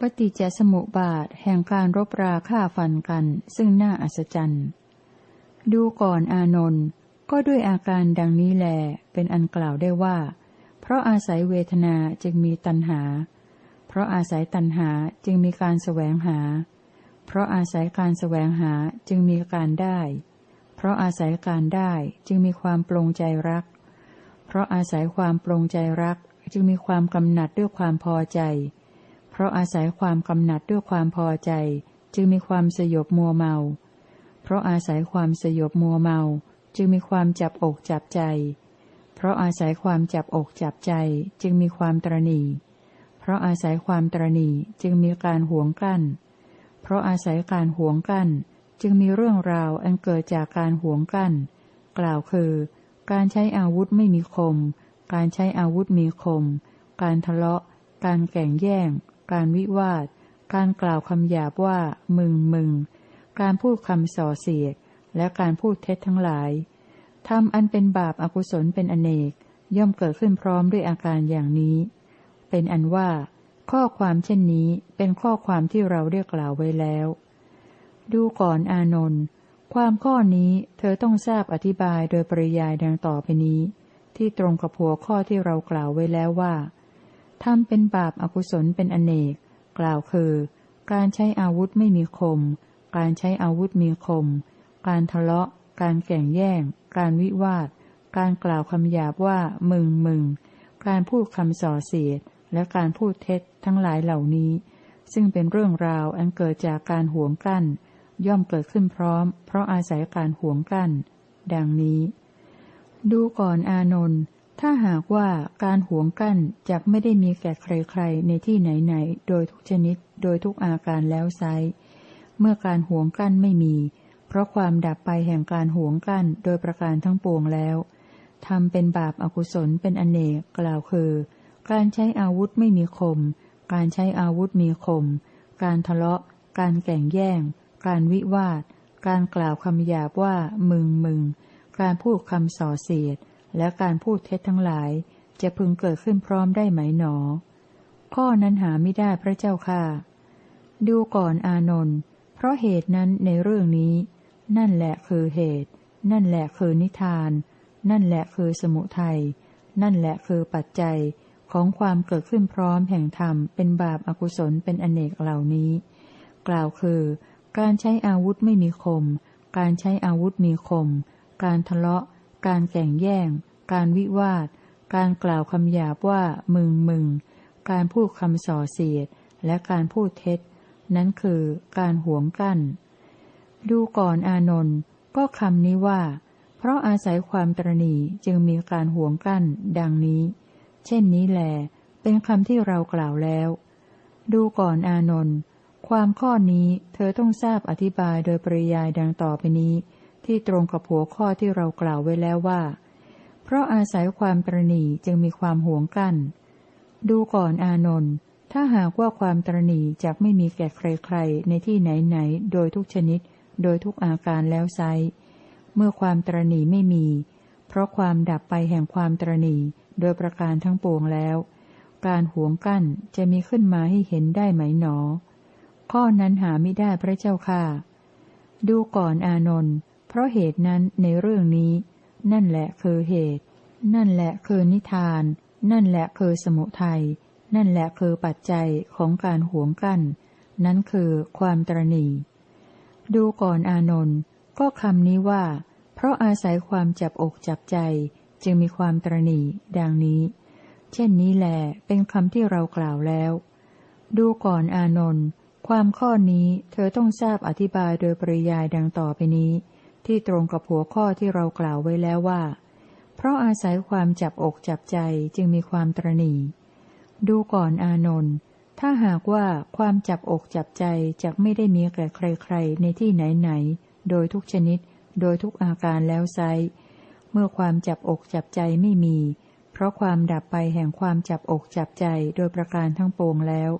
ปฏิจจสมุปบาทแห่งการรบราฆ่าฟันกัน ซึ่งน่าอัศจรรย์ ดูก่อนอานนท์ก็ด้วยอาการดังนี้แล เป็นอันกล่าวได้ว่า เพราะอาศัยเวทนาจึงมีตัณหา เพราะอาศัยตัณหาจึงมีการแสวงหา เพราะอาศัยการแสวงหาจึงมีการได้ เพราะอาศัยการได้จึงมีความปรงใจรัก เพราะอาศัยความปรงใจรักจึงมีความกำหนัดด้วยความพอใจ เพราะอาศัยความกำหนัดด้วยความพอใจ จึงมีความสยบมัวเมา เพราะอาศัยความสยบมัวเมา จึงมีความจับอกจับใจ เพราะอาศัยความจับอกจับใจ จึงมีความตรณีเพราะอาศัยความตรณีจึงมีการหวงกั้น เพราะอาศัยการหวงกั้น จึงมีเรื่องราวอันเกิดจากการหวงกั้น กล่าวคือ การใช้อาวุธไม่มีคม การใช้อาวุธมีคม การทะเลาะ การแก่งแย่ง การวิวาท การกล่าวคำหยาบว่า มึงมึง การพูดคำส่อเสียด และการพูดเท็จทั้งหลายทำอันเป็นบาปอากุศลเป็นอเนก ย่อมเกิดขึ้นพร้อมด้วยอาการอย่างนี้ เป็นอันว่า ข้อความเช่นนี้เป็นข้อความที่เราเรียกกล่าวไว้แล้ว ดูก่อนอานนท์ความข้อนี้เธอต้องทราบอธิบายโดยปริยายดังต่อไปนี้ ที่ตรงกับหัวข้อที่เรากล่าวไว้แล้วว่า ทำเป็นบาปอากุศลเป็นอเนก กล่าวคือ การใช้อาวุธไม่มีคม การใช้อาวุธมีคม การทะเลาะ การแก่งแย่ง การวิวาท การกล่าวคำหยาบว่ามึงมึง การพูดคำส่อเสียด และการพูดเท็จทั้งหลายเหล่านี้ ซึ่งเป็นเรื่องราวอันเกิดจากการห่วงกั้น ย่อมเกิดขึ้นพร้อม เพราะอาศัยการห่วงกั้น ดังนี้ ดูก่อนอานนท์ ถ้าหากว่าการหวงกั้นจะไม่ได้มีแก่ใครๆในที่ไหนๆ โดยทุกชนิด โดยทุกอาการแล้วไซเมื่อการหวงกั้นไม่มี เพราะความดับไปแห่งการหวงกั้นโดยประการทั้งปวงแล้วทำเป็นบาปอากุศลเป็นอเนกกล่าวคือ การใช้อาวุธไม่มีคม การใช้อาวุธมีคม การทะเลาะ การแก่งแย่ง การวิวาท การกล่าวคำหยาบว่ามึงมึง การพูดคำส่อเสียด และการพูดเท็จทั้งหลาย จะพึงเกิดขึ้นพร้อมได้ไหมหนอ ข้อนั้นหาไม่ได้พระเจ้าค่ะ ดูก่อนอานนท์เพราะเหตุนั้นในเรื่องนี้ นั่นแหละคือเหตุ นั่นแหละคือนิทาน นั่นแหละคือสมุทัยนั่นแหละคือปัจจัยของความเกิดขึ้นพร้อมแห่งธรรมเป็นบาปอากุศลเป็นอเนกเหล่านี้ กล่าวคือ การใช้อาวุธไม่มีคม การใช้อาวุธมีคม การทะเลาะ การแก่งแย่ง การวิวาท การกล่าวคำหยาบว่ามึงมึง การพูดคำส่อเสียด และการพูดเท็จ นั้นคือการหวงกั้น ดูก่อนอานนท์ก็คำนี้ว่า เพราะอาศัยความตรณีจึงมีการห่วงกั้น ดังนี้ เช่นนี้แหลเป็นคำที่เรากล่าวแล้ว ดูก่อนอานนท์ความข้อนี้เธอต้องทราบอธิบายโดยปริยายดังต่อไปนี้ ที่ตรงกับหัวข้อที่เรากล่าวไว้แล้วว่า เพราะอาศัยความตรณีจึงมีความห่วงกั้น ดูก่อนอานนท์ถ้าหากว่าความตรณีจะไม่มีแก่ใครๆในที่ไหนๆโดยทุกชนิด โดยทุกอาการแล้วไซเมื่อความตรณีไม่มี เพราะความดับไปแห่งความตรณีโดยประการทั้งปวงแล้ว การหวงกั้นจะมีขึ้นมาให้เห็นได้ไหมหนอ ข้อนั้นหาไม่ได้พระเจ้าค่ะ ดูก่อนอานนท์ เพราะเหตุนั้นในเรื่องนี้ นั่นแหละคือเหตุ นั่นแหละคือนิทาน นั่นแหละคือสมุทัย นั่นแหละคือปัจจัยของการหวงกั้น นั้นคือความตรณีดูก่อนอานนท์ก็คำนี้ว่า เพราะอาศัยความจับอกจับใจจึงมีความตรณีดังนี้ เช่นนี้แหลเป็นคำที่เรากล่าวแล้ว ดูก่อนอานนท์ความข้อนี้เธอต้องทราบอธิบายโดยปริยายดังต่อไปนี้ ที่ตรงกับหัวข้อที่เรากล่าวไว้แล้วว่า เพราะอาศัยความจับอกจับใจจึงมีความตรณีดูก่อนอานนท์ถ้าหากว่าความจับอกจับใจจะไม่ได้มีแก่ใครๆ ในที่ไหนๆ โดยทุกชนิด โดยทุกอาการแล้วไซเมื่อความจับอกจับใจไม่มี เพราะความดับไปแห่งความจับอกจับใจโดยประการทั้งปวงแล้ว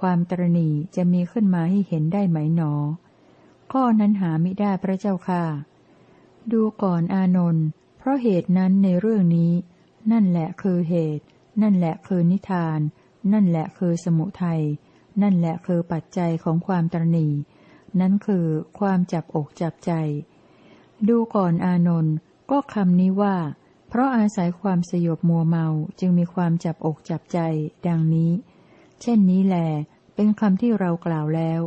ความตรณีจะมีขึ้นมาให้เห็นได้ไหมหนอ ข้อนั้นหาไม่ได้พระเจ้าค่ะ ดูก่อนอานนท์เพราะเหตุนั้นในเรื่องนี้ นั่นแหละคือเหตุ นั่นแหละคือนิทาน นั่นแหละคือสมุทัย นั่นแหละคือปัจจัยของความตรณี นั้นคือความจับอกจับใจ ดูก่อนอานนท์ก็คำนี้ว่า เพราะอาศัยความสยบมัวเมาจึงมีความจับอกจับใจ ดังนี้ เช่นนี้แหลเป็นคำที่เรากล่าวแล้ว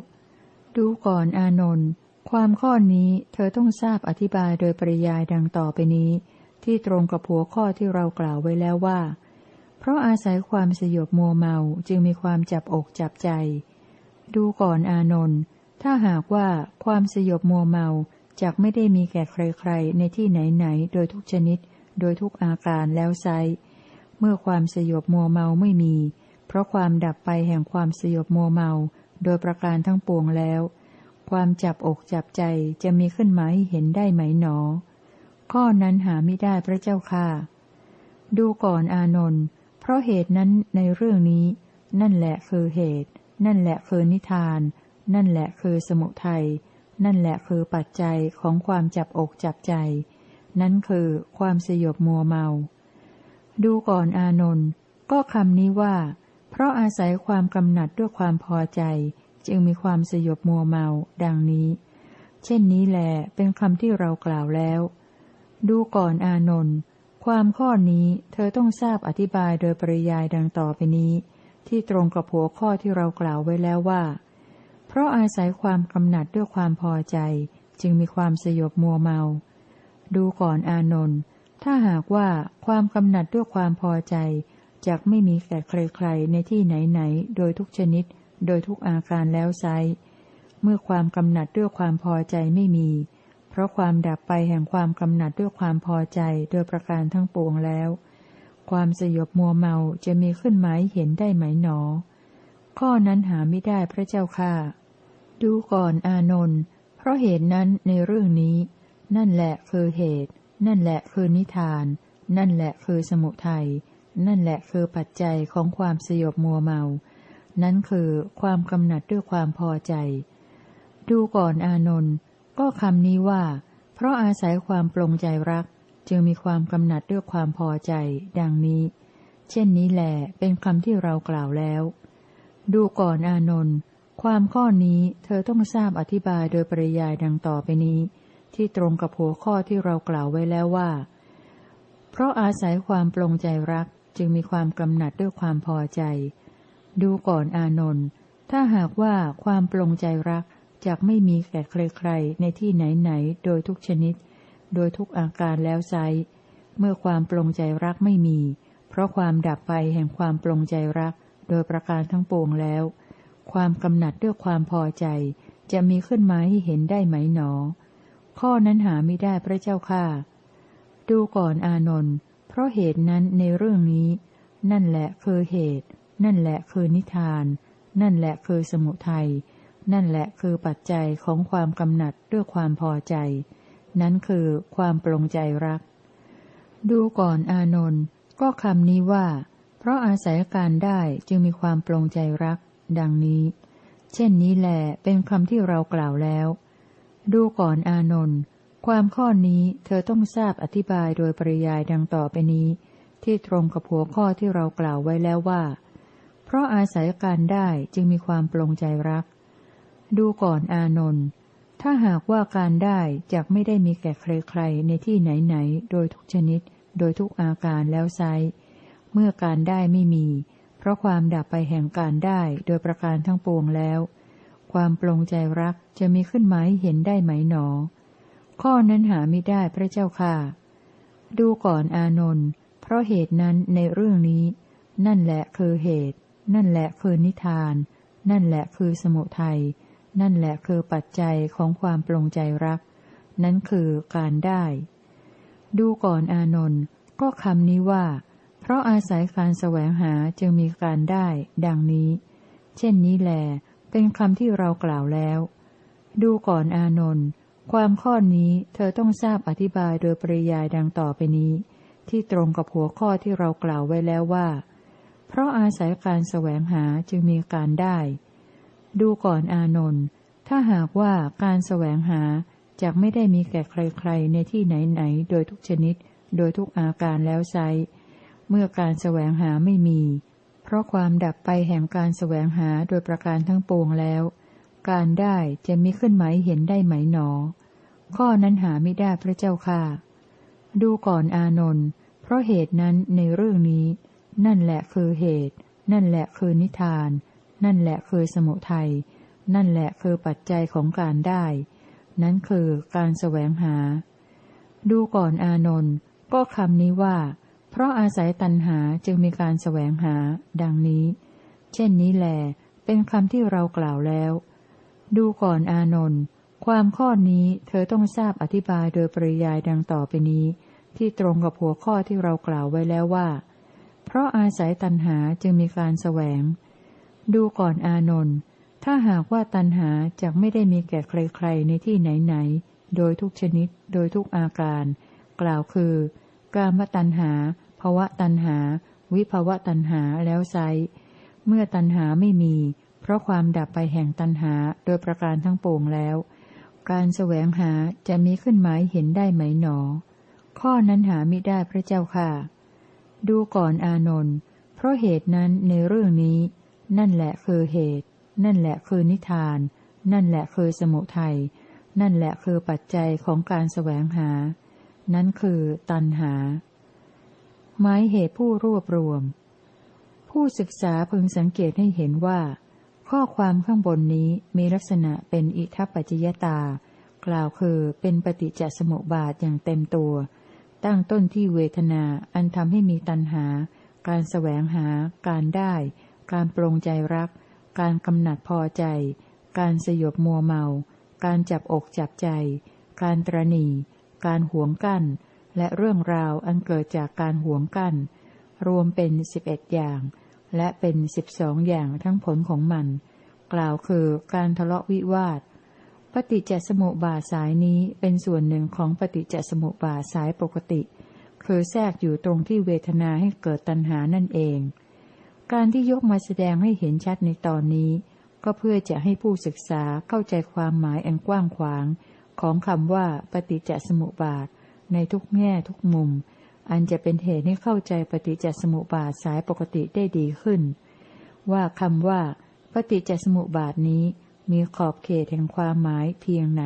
ดูก่อนอานนท์ความข้อนี้เธอต้องทราบอธิบายโดยปริยายดังต่อไปนี้ ที่ตรงกับหัวข้อที่เรากล่าวไว้แล้วว่า เพราะอาศัยความสยบมัวเมาจึงมีความจับอกจับใจ ดูก่อนอานนท์ถ้าหากว่าความสยบมัวเมาจากไม่ได้มีแก่ใครๆ ในที่ไหนๆ โดยทุกชนิด โดยทุกอาการแล้วไซเมื่อความสยบมัวเมาไม่มี เพราะความดับไปแห่งความสยบมัวเมา โดยประการทั้งปวงแล้ว ความจับอกจับใจจะมีขึ้นมาให้เห็นได้ไหมหนอ ข้อนั้นหาไม่ได้พระเจ้าค่ะ ดูก่อนอานนท์เพราะเหตุนั้นในเรื่องนี้ นั่นแหละคือเหตุ นั่นแหละคือนิทาน นั่นแหละคือสมุทัยนั่นแหละคือปัจจัยของความจับอกจับใจ นั่นคือความสยบมัวเมา ดูก่อนอานนท์ก็คำนี้ว่า เพราะอาศัยความกำหนัดด้วยความพอใจ จึงมีความสยบมัวเมา ดังนี้ เช่นนี้แหลเป็นคำที่เรากล่าวแล้ว ดูก่อนอานนท์ความข้อนี้เธอต้องทราบอธิบายโดยปริยายดังต่อไปนี้ ที่ตรงกับหัวข้อที่เรากล่าวไว้แล้วว่า เพราะอาศัยความกำหนัดด้วยความพอใจ จึงมีความสยบมัวเมา ดูก่อนอานนท์ถ้าหากว่าความกำหนัดด้วยความพอใจ จกไม่มีแก่ใครๆในที่ไหนๆโดยทุกชนิด โดยทุกอาการแล้วไซเมื่อความกำหนัดด้วยความพอใจไม่มี เพราะความดับไปแห่งความกำหนัดด้วยความพอใจโดยประการทั้งปวงแล้ว ความสยบมัวเมาจะมีขึ้นไหมเห็นได้ไหมหนอ ข้อนั้นหาไม่ได้พระเจ้าค่ะ ดูก่อนอานนท์เพราะเหตุนั้นในเรื่องนี้ นั่นแหละคือเหตุ นั่นแหละคือนิทาน นั่นแหละคือสมุทัย นั่นแหละคือปัจจัยของความสยบมัวเมา นั่นคือความกำหนัดด้วยความพอใจ ดูก่อนอานนท์ก็คำนี้ว่า เพราะอาศัยความปลงใจรัก จึงมีความกำหนัดด้วยความพอใจ ดังนี้ เช่นนี้แหละเป็นคำที่เรากล่าวแล้ว ดูก่อนอานนท์ความข้อนี้เธอต้องทราบอธิบายโดยปริยายดังต่อไปนี้ ที่ตรงกับหัวข้อที่เรากล่าวไว้แล้วว่า เพราะอาศัยความปลงใจรัก จึงมีความกำหนัดด้วยความพอใจ ดูก่อนอานนท์ถ้าหากว่าความปลงใจรักจกไม่มีแก่ใครๆในที่ไหนๆโดยทุกชนิด โดยทุกอาการแล้วไซเมื่อความปลงใจรักไม่มี เพราะความดับไปแห่งความปลงใจรัก โดยประการทั้งปวงแล้ว ความกำหนัดด้วยความพอใจ จะมีขึ้นมาให้เห็นได้ไหมหนอ ข้อนั้นหาไม่ได้พระเจ้าค่ะ ดูก่อนอานนท์ เพราะเหตุนั้นในเรื่องนี้ นั่นแหละคือเหตุ นั่นแหละคือนิทาน นั่นแหละคือสมุทัย นั่นแหละคือปัจจัยของความกำหนัดด้วยความพอใจ นั้นคือความปรงใจรัก ดูก่อนอานนท์ก็คำนี้ว่า เพราะอาศัยการได้จึงมีความปรงใจรัก ดังนี้ เช่นนี้แหลเป็นคำที่เรากล่าวแล้ว ดูก่อนอานนท์ ความข้อนี้เธอต้องทราบอธิบายโดยปริยายดังต่อไปนี้ ที่ตรงกับหัวข้อที่เรากล่าวไว้แล้วว่า เพราะอาศัยการได้จึงมีความปรงใจรัก ดูก่อนอานนท์ถ้าหากว่าการได้จากไม่ได้มีแก่ใครๆในที่ไหนๆโดยทุกชนิด โดยทุกอาการแล้วไซเมื่อการได้ไม่มี เพราะความดับไปแห่งการได้โดยประการทั้งปวงแล้ว ความปลงใจรักจะมีขึ้นไหมเห็นได้ไหมหนอ ข้อนั้นหาไม่ได้พระเจ้าค่ะ ดูก่อนอานนท์เพราะเหตุนั้นในเรื่องนี้ นั่นแหละคือเหตุ นั่นแหละคือนิทาน นั่นแหละคือสมุทัย นั่นแหละคือปัจจัยของความปลงใจรัก นั้นคือการได้ ดูก่อนอานนท์ก็คำนี้ว่า เพราะอาศัยการแสวงหาจึงมีการได้ ดังนี้ เช่นนี้แหลเป็นคำที่เรากล่าวแล้ว ดูก่อนอานนท์ ความข้อนี้เธอต้องทราบอธิบายโดยปริยายดังต่อไปนี้ ที่ตรงกับหัวข้อที่เรากล่าวไว้แล้วว่า เพราะอาศัยการแสวงหาจึงมีการได้ ดูก่อนอานนท์ถ้าหากว่าการแสวงหาจากไม่ได้มีแก่ใครๆ ในที่ไหนๆ โดยทุกชนิด โดยทุกอาการแล้วไซเมื่อการแสวงหาไม่มี เพราะความดับไปแห่งการแสวงหาโดยประการทั้งปวงแล้ว การได้จะมีขึ้นไหมเห็นได้ไหมหนอ ข้อนั้นหาไม่ได้พระเจ้าค่ะ ดูก่อนอานนท์ เพราะเหตุนั้นในเรื่องนี้ นั่นแหละคือเหตุ นั่นแหละคือนิทาน นั่นแหละคือสมุทัย นั่นแหละคือปัจจัยของการได้ นั้นคือการแสวงหา ดูก่อนอานนท์ ก็คำนี้ว่า เพราะอาศัยตัณหาจึงมีการแสวงหา ดังนี้ เช่นนี้แหลเป็นคำที่เรากล่าวแล้ว ดูก่อนอานนท์ ความข้อนี้เธอต้องทราบอธิบายโดยปริยายดังต่อไปนี้ ที่ตรงกับหัวข้อที่เรากล่าวไว้แล้วว่า เพราะอาศัยตัณหาจึงมีการแสวง ดูก่อนอานนท์ถ้าหากว่าตัณหาจะไม่ได้มีแก่ใครๆในที่ไหนๆโดยทุกชนิด โดยทุกอาการ กล่าวคือ กามตัณหาภวะตัณหา วิภวะตัณหาแล้วไซเมื่อตัณหาไม่มี เพราะความดับไปแห่งตัณหาโดยประการทั้งปวงแล้ว การแสวงหาจะมีขึ้นหมายเห็นได้ไหมหนอ ข้อนั้นหาไม่ได้พระเจ้าค่ะ ดูก่อนอานนท์เพราะเหตุนั้นในเรื่องนี้ นั่นแหละคือเหตุ นั่นแหละคือนิทาน นั่นแหละคือสมุทัยนั่นแหละคือปัจจัยของการแสวงหา นั้นคือตัณหา หมายเหตุผู้รวบรวม ผู้ศึกษาพึงสังเกตให้เห็นว่า ข้อความข้างบนนี้มีลักษณะเป็นอิทัปปัจจยตา กล่าวคือเป็นปฏิจจสมุปบาทอย่างเต็มตัว ตั้งต้นที่เวทนาอันทำให้มีตัณหา การแสวงหา การได้ การปรงใจรัก การกำหนัดพอใจ การสยบมัวเมา การจับอกจับใจ การตรณี การหวงกั้น และเรื่องราวอันเกิดจากการหวงกั้น รวมเป็นสิบเอ็ดอย่าง และเป็นสิบสองอย่างทั้งผลของมัน กล่าวคือการทะเลาะวิวาท ปฏิจจสมุปบาทสายนี้เป็นส่วนหนึ่งของปฏิจจสมุปบาทสายปกติ คือแทรกอยู่ตรงที่เวทนาให้เกิดตัณหานั่นเอง การที่ยกมาแสดงให้เห็นชัดในตอนนี้ ก็เพื่อจะให้ผู้ศึกษาเข้าใจความหมายอันกว้างขวาง ของคำว่าปฏิจจสมุปบาทในทุกแง่ทุกมุม อันจะเป็นเหตุให้เข้าใจปฏิจจสมุปบาทสายปกติได้ดีขึ้น ว่าคำว่า ปฏิจจสมุปบาทนี้มีขอบเขตแห่งความหมายเพียงไหน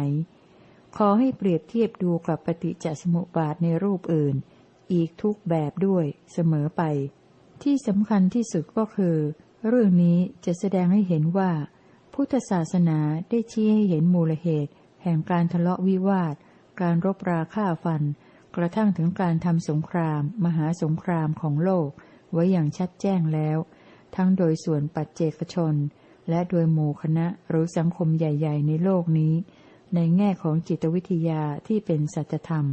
ขอให้เปรียบเทียบดูกับปฏิจจสมุปบาทในรูปอื่น อีกทุกแบบด้วยเสมอไป ที่สำคัญที่สุดก็คือ เรื่องนี้จะแสดงให้เห็นว่า พุทธศาสนาได้ชี้ให้เห็นมูลเหตุ แห่งการทะเลาะวิวาท การรบราฆ่าฟัน กระทั่งถึงการทำสงคราม มหาสงครามของโลก ไว้อย่างชัดแจ้งแล้ว ทั้งโดยส่วนปัจเจกชน และโดยหมู่คณะหรือสังคมใหญ่ ๆ ในโลกนี้ ในแง่ของจิตวิทยาที่เป็นสัจธรรม